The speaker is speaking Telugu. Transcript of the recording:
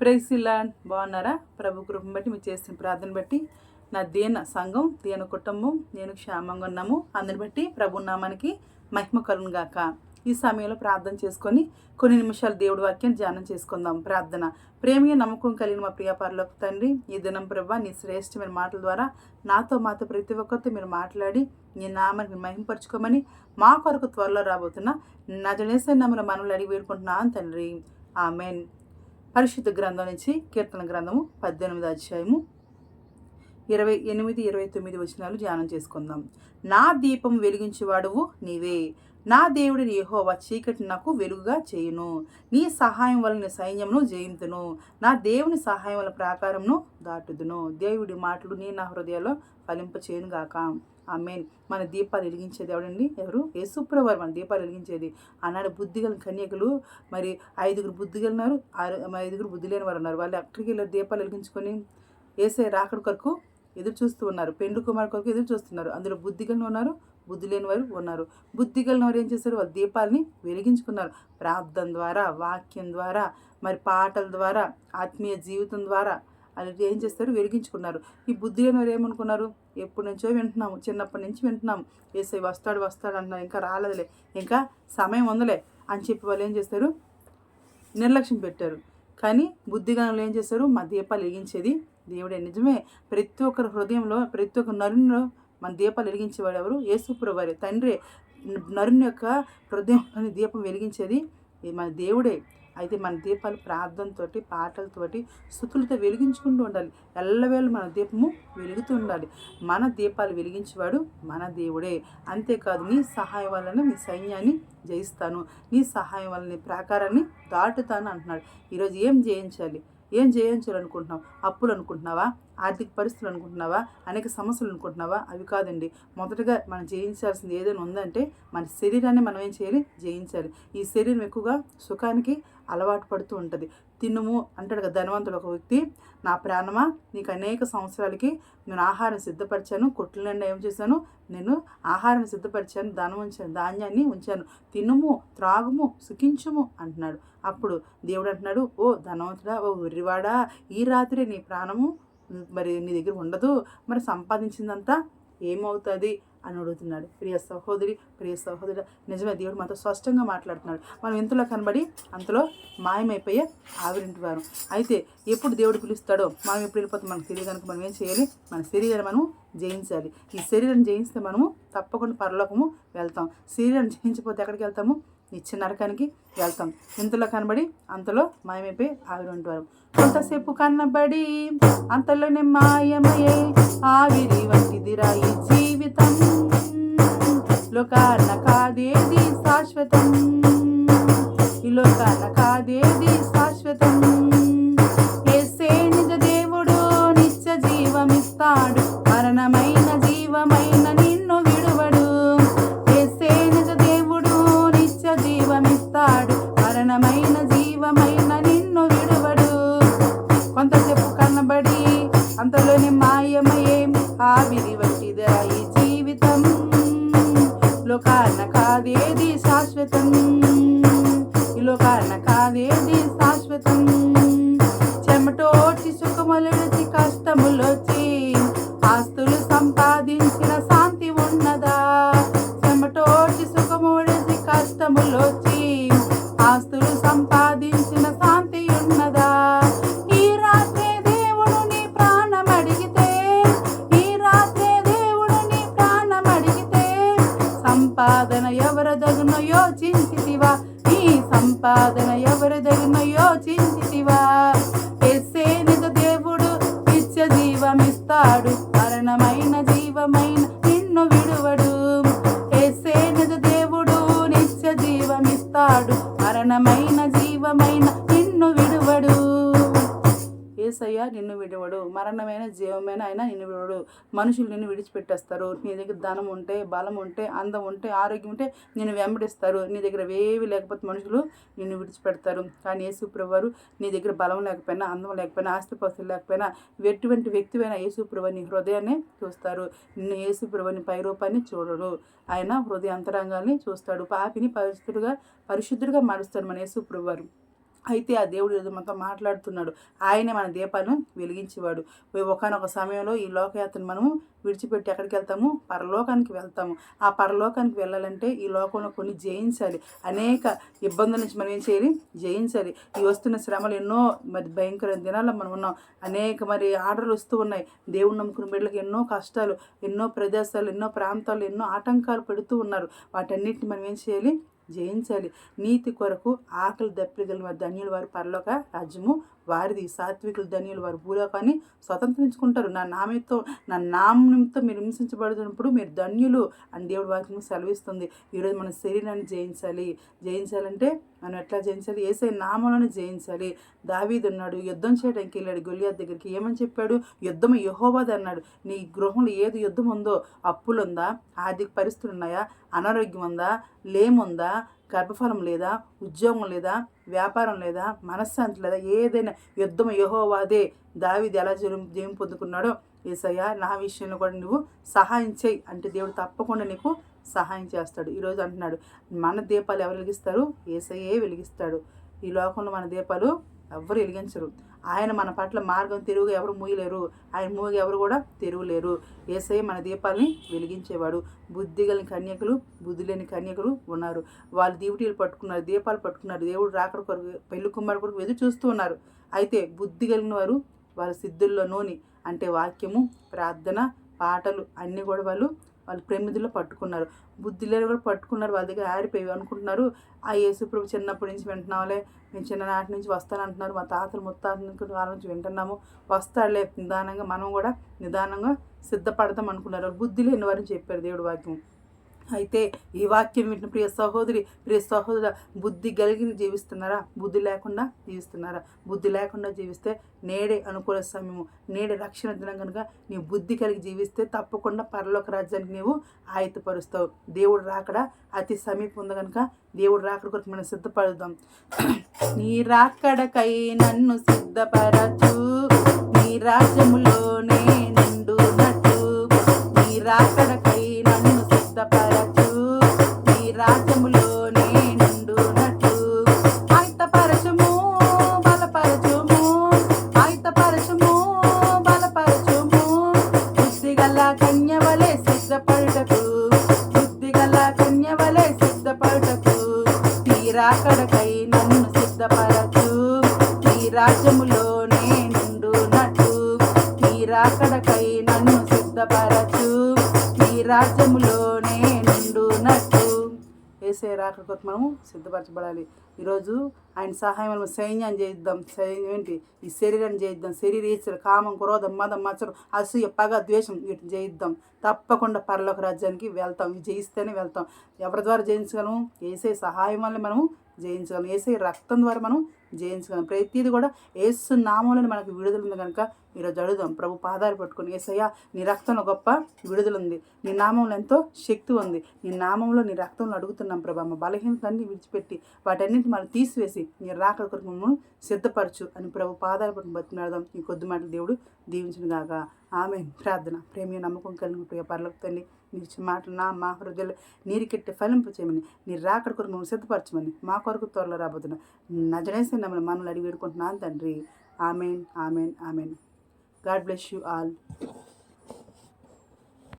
ప్రైసిలా బాగున్నారా? ప్రభు కృపను బట్టి మీరు చేసిన ప్రార్థన బట్టి నా దేన సంఘం దేన కుటుంబం నేను క్షేమంగా ఉన్నాము. అందుని బట్టి ప్రభు నామానికి మహిమ కలును గాక. ఈ సమయంలో ప్రార్థన చేసుకొని కొన్ని నిమిషాలు దేవుడి వాక్యం ధ్యానం చేసుకుందాం. ప్రార్థన. ప్రేమిగా నమ్మకం కలిగిన మా ప్రియ తండ్రి ఈ దినం ప్రభా నీ శ్రేష్టమైన మాటల ద్వారా నాతో మాతో ప్రతి ఒక్కరితో మీరు మాట్లాడి నీ నామానికి మహింపరచుకోమని మా కొరకు త్వరలో రాబోతున్న నా జనేసే నమ్మల మనల్ని అడిగి వేడుకుంటున్నాను తండ్రి. ఆమెన్. పరిశుద్ధ గ్రంథం నుంచి కీర్తన గ్రంథము పద్దెనిమిది అధ్యాయము ఇరవై ఎనిమిది ఇరవై తొమ్మిది వచనాలు ధ్యానం చేసుకుందాం. నా దీపం వెలిగించేవాడువు నీవే. నా దేవుడిని యెహోవా చీకటి నాకు వెలుగుగా చేయును. నీ సహాయం వల్ల సైన్యమును జయింతును. నా దేవుని సహాయం వల్ల ప్రాకారమును దాటుదును. దేవుడి మాటలు నీ నా హృదయాల్లో ఫలింప చేయను గాక. ఆమెన్. మన దీపాలు వెలిగించేది ఎవడండి ఎవరు? యేసుప్రవారు మన దీపాలు వెలిగించేది. ఆనాడు బుద్ధిగల కన్యకులు మరి ఐదుగురు బుద్ధిగలినారు ఐదుగురు బుద్ధి లేని వారు ఉన్నారు. వాళ్ళు అక్కడికి వెళ్ళారు దీపాలు వెలిగించుకొని? వేసే రాకడి కొరకు ఎదురు చూస్తూ ఉన్నారు. పెండు కుమార్ కొరకు ఎదురు చూస్తున్నారు. అందులో బుద్ధిగలను ఉన్నారు. బుద్ధి లేని వారు ఉన్నారు. బుద్ధిగలను వారు ఏం చేశారు? వాళ్ళ దీపాలని వెలిగించుకున్నారు. ప్రార్థన ద్వారా వాక్యం ద్వారా మరి పాటల ద్వారా ఆత్మీయ జీవితం ద్వారా అలాంటి ఏం చేస్తారు? వెలిగించుకున్నారు. ఈ బుద్ధి లేని వారు ఏమనుకున్నారు? ఎప్పటి నుంచో వింటున్నాము. చిన్నప్పటి నుంచి వింటున్నాము. ఏసై వస్తాడు వస్తాడు అంటున్నారు. ఇంకా రాలేదులే. ఇంకా సమయం ఉందలే అని చెప్పి వాళ్ళు ఏం చేస్తారు? నిర్లక్ష్యం పెట్టారు. కానీ బుద్ధిగానులు ఏం చేస్తారు మా దీపాలు వెలిగించేది దేవుడే నిజమే. ప్రతి ఒక్కరి హృదయంలో ప్రతి ఒక్క నరునిలో మన దీపాలు వెలిగించేవాడు ఎవరు? యేసుప్రభారి తండ్రి నరుని యొక్క హృదయంలోని దీపం వెలిగించేది మన దేవుడే. అయితే మన దీపాలు ప్రార్థనతో పాటలతోటి స్థుతులతో వెలిగించుకుంటూ ఉండాలి. ఎల్లవేళ మన దీపము వెలుగుతూ ఉండాలి. మన దీపాలు వెలిగించేవాడు మన దేవుడే. అంతేకాదు నీ సహాయం వలన నీ సైన్యాన్ని జయిస్తాను. నీ సహాయం వలన నీ ప్రాకారాన్ని దాటుతాను అంటున్నాడు. ఈరోజు ఏం జయించాలి? ఏం చేయించాలనుకుంటున్నావు? అప్పులు అనుకుంటున్నావా ఆర్థిక పరిస్థితులు అనుకుంటున్నావా అనేక సమస్యలు అనుకుంటున్నావా అవి కాదండి. మొదటగా మనం జయించాల్సింది ఏదైనా ఉందంటే మన శరీరాన్ని మనం ఏం చేయాలి? జయించాలి. ఈ శరీరం ఎక్కువగా సుఖానికి అలవాటు పడుతూ ఉంటుంది. తినుము అంటాడు కదా ధనవంతుడు ఒక వ్యక్తి. నా ప్రాణమా? నీకు అనేక సంవత్సరాలకి నేను ఆహారం సిద్ధపరిచాను. కొట్ల నిండా ఏం చేశాను? నేను ఆహారం సిద్ధపరిచాను. ధనం ఉంచాను. ధాన్యాన్ని ఉంచాను. తినుము త్రాగుము సుఖించుము అంటున్నాడు. అప్పుడు దేవుడు అంటున్నాడు ఓ ధనవంతుడా ఓ ఉర్రివాడా ఈ రాత్రి నీ ప్రాణము మరి నీ దగ్గర ఉండదు మరి సంపాదించిందంతా ఏమవుతుంది? అని అడుగుతున్నాడు. ప్రియ సహోదరి ప్రియ సహోదరు నిజమే దేవుడు మాతో స్పష్టంగా మాట్లాడుతున్నాడు. మనం ఇంతలో కనబడి అంతలో మాయమైపోయే ఆవిరింటి వారు. అయితే ఎప్పుడు దేవుడు పిలుస్తాడో మనం ఎప్పుడు వెళ్ళిపోతాం మనకు తెలియదు కనుక మనం ఏం చేయాలి? మన శరీరాన్ని మనం జయించాలి. ఈ శరీరం జయిస్తే మనము తప్పకుండా పరలోకము వెళ్తాం. శరీరం జయించిపోతే ఎక్కడికి వెళ్తాము? నిత్య నరకానికి వెళ్తాం. ఇంతలో కనబడి అంతలో మాయమైపోయి ఆవిరి ఉంటారు కొంతసేపు కనబడి అంతలోనే మాయమయ్యే ఆవిరి వంటిదిరా ఈ జీవితం. లోకాన కాదేది శాశ్వతం? ఈ లోకాన కాదేది శాశ్వతం? ఏసే నిజ దేవుడు నిత్య జీవమిస్తాడు. మరణమై ఆవిరి ఈ జీవితం. లోకాన కాదేది శాశ్వతం. సంపాదన ఎవరదగునో యోచించితివా నీ సంపాదన ఎవరదగునో యోచించితివా ఎస్సే నిజ దేవుడు నిత్య జీవమిస్తాడు. మరణమైన జీవమైన నిన్ను విడువడు. ఎస్సే నిజ దేవుడు నిత్య జీవమిస్తాడు. మరణమైన జీవమైన ఏసయ్య నిన్ను విడవడు. మరణమైన జీవమైన ఆయన నిన్ను విడవడు. మనుషులు నిన్ను విడిచిపెట్టేస్తారు. నీ దగ్గర ధనం ఉంటే బలం ఉంటే అందం ఉంటే ఆరోగ్యం ఉంటే నిన్ను వెంబడిస్తారు. నీ దగ్గర ఏవి లేకపోతే మనుషులు నిన్ను విడిచిపెడతారు. కానీ యేసుప్రవారు నీ దగ్గర బలం లేకపోయినా అందం లేకపోయినా ఆస్తిపాస్తులు లేకపోయినా ఎటువంటి వ్యక్తివైనా యేసుప్రభు నీ హృదయాన్ని చూస్తారు. నిన్ను యేసుప్రభు పైరూపాన్ని చూడడు. ఆయన హృదయ అంతరంగాల్ని చూస్తాడు. పాపిని పరిశుద్ధుడుగా పరిశుద్ధుడిగా మారుస్తాడు మన యేసుప్రభు వారు అయితే ఆ దేవుడు ఈరోజు మనతో మాట్లాడుతున్నాడు. ఆయనే మన దీపాలను వెలిగించేవాడు. ఒకనొక సమయంలో ఈ లోకయాత్రను మనము విడిచిపెట్టి ఎక్కడికి వెళ్తాము? పరలోకానికి వెళ్తాము. ఆ పరలోకానికి వెళ్ళాలంటే ఈ లోకంలో కొన్ని జయించాలి. అనేక ఇబ్బందుల నుంచి మనం ఏం చేయాలి? జయించాలి. ఈ వస్తున్న శ్రమలు ఎన్నో మరి భయంకర దినాల్లో మనం ఉన్నాం. అనేక మరి ఆర్డర్లు వస్తూ ఉన్నాయి. దేవుడు నమ్ముకున్న బిడ్డలకు ఎన్నో కష్టాలు ఎన్నో ప్రదేశాలు ఎన్నో ప్రాంతాలు ఎన్నో ఆటంకాలు పెడుతూ ఉన్నారు. వాటన్నిటిని మనం ఏం చేయాలి? జయించాలి. నీతి కొరకు ఆకలి దప్పిగల ధన్యుల వారు పరలోక రాజ్యము వారిది సాత్వికులు ధన్యులు వారు భూలోకాన్ని స్వతంత్రించుకుంటారు. నా నామంతో నా నామంతో మీరు హింసించబడుతున్నప్పుడు మీరు ధన్యులు అని దేవుడు వాక్యం సెలవిస్తుంది. ఈరోజు మన శరీరాన్ని జయించాలి. జయించాలంటే మనం ఎట్లా జయించాలి? ఏసే నామంలోనే జయించాలి. దావీదు ఉన్నాడు యుద్ధం చేయడానికి వెళ్ళాడు గొలియాత్ దగ్గరికి. ఏమని చెప్పాడు? యుద్ధం యహోవాది అన్నాడు. నీ గృహంలో ఏది యుద్ధం ఉందో అప్పులుందా? ఆర్థిక పరిస్థితులు ఉన్నాయా? అనారోగ్యం ఉందా లేముందా? గర్భఫలం లేదా ఉద్యోగం లేదా వ్యాపారం లేదా మనశ్శాంతి లేదా ఏదైనా యుద్ధం యహోవాదే దావిది ఎలా జయం జయం పొందుకున్నాడో ఏసయ్య నా విషయంలో కూడా నువ్వు సహాయం చేయి అంటే దేవుడు తప్పకుండా నీకు సహాయం చేస్తాడు. ఈరోజు అంటున్నాడు మన దీపాలు ఎవరు వెలిగిస్తారు? ఏసయ్యే వెలిగిస్తాడు. ఈ లోకంలో మన దీపాలు ఎవ్వరు వెలిగించరు. ఆయన మన పట్ల మార్గం తిరుగు ఎవరు మూయలేరు. ఆయన మూగి ఎవరు కూడా తిరుగులేరు. ఏసై మన దీపాలని వెలిగించేవాడు. బుద్ధి కన్యకులు బుద్ధి లేని కన్యకులు ఉన్నారు. వాళ్ళు దీవిటీలు పట్టుకున్నారు దీపాలు పట్టుకున్నారు. దేవుడు రాకడ కొరకు పెళ్ళి కుమారు కొరకు ఎదురు చూస్తూ ఉన్నారు. అయితే బుద్ధి కలిగిన వారు వాళ్ళ సిద్ధుల్లోనూని అంటే వాక్యము ప్రార్థన పాటలు అన్నీ కూడా వాళ్ళు వాళ్ళు ప్రమిదిలో పట్టుకున్నారు. బుద్ధి లేని కూడా పట్టుకున్నారు. వాళ్ళ దగ్గర ఆరిపోయి అనుకుంటున్నారు. ఆ యేసుప్రభు చిన్నప్పటి నుంచి వింటున్నాంలే మేము చిన్ననాటి నుంచి వస్తానంటున్నారు. మా తాతలు ముత్తాతల వాళ్ళ నుంచి వింటున్నాము. వస్తాడులే. నిదానంగా మనం కూడా నిదానంగా సిద్ధపడతాం అనుకున్నారు. బుద్ధి లేని వారిని చెప్పారు దేవుడు వాక్యం. అయితే ఈ వాక్యం వింటున్న ప్రియ సహోదరి ప్రియ సహోదర బుద్ధి కలిగి జీవిస్తున్నారా? బుద్ధి లేకుండా జీవిస్తున్నారా? బుద్ధి లేకుండా జీవిస్తే నేడే అనుకూల సమయము నేడే రక్షణ దినం కనుక నీ బుద్ధి కలిగి జీవిస్తే తప్పకుండా పరలోక రాజ్యానికి నీవు ఆయుతపరుస్తావు దేవుడు రాకడ అతి సమీపం ఉంది కనుక దేవుడు రాకడ కొరకు మనం సిద్ధపడుదాం నీ రాకడకై నన్ను సిద్ధపరచు నీ రాజ్యములోనే నిండు నీ రాకడకై రాజ్యములోనే నిండునట్టు నీ రాకడకై నన్ను సిద్ధపరచు. నీ రాజ్యములోనే నిండునట్టు ఏసే రాక కొరకు మనము సిద్ధపరచబడాలి. ఈరోజు ఆయన సహాయం మనం సైన్యం చేయిద్దాం. సైన్యం ఏంటి? ఈ శరీరాన్ని చేయిద్దాం. శరీరేశ్వర కామం క్రోధం మదం మచ్చరం అసూయ పగ ద్వేషం వీటిని చేయిద్దాం. తప్పకుండా పరలోక రాజ్యానికి వెళ్తాం. ఇవి జయిస్తేనే వెళ్తాం. ఎవరి ద్వారా జయించగలము? ఏసే సహాయం వల్ల మనము జయించగలం. ఏసే రక్తం ద్వారా మనం జయించగలం ప్రతిదీ కూడా ఏసు నామంలోనే మనకు విడుదల ఉంది కనుక ఈరోజు అడుగుదాం. ప్రభు పాదాలు పట్టుకొని ఏసయ్యా నీ రక్తంలో గొప్ప విడుదల ఉంది నీ నామంలో ఎంతో శక్తి ఉంది. నీ నామంలో నీ రక్తంలో అడుగుతున్నాం ప్రభు. మా బలహీనతలన్నీ విడిచిపెట్టి వాటన్నింటిని మనం తీసివేసి నీ రాకడ కొరకు మమ్మల్ని సిద్ధపరచు అని ప్రభు పాదాలు పట్టుకుని బతిమాడదాం ఈ కొద్ది మాటలు దేవుడు దీవించిన గాక ఆమె ప్రార్థన. ప్రేమ నమ్మకం కలిగిన ప్రియ పర్లకు తల్లి మాటలు నా మా హృదయాలు నీరికెట్టి ఫలింపు చేయమని నీ రాకడ కొరకు మమ్మల్ని సిద్ధపరచమని మా కొరకు త్వరలో రాబోతున్నా నజనేసి మమ్మల్ని మనల్ని అడిగి వేడుకుంటున్నాను తండ్రి. Amen amen amen. God bless you all.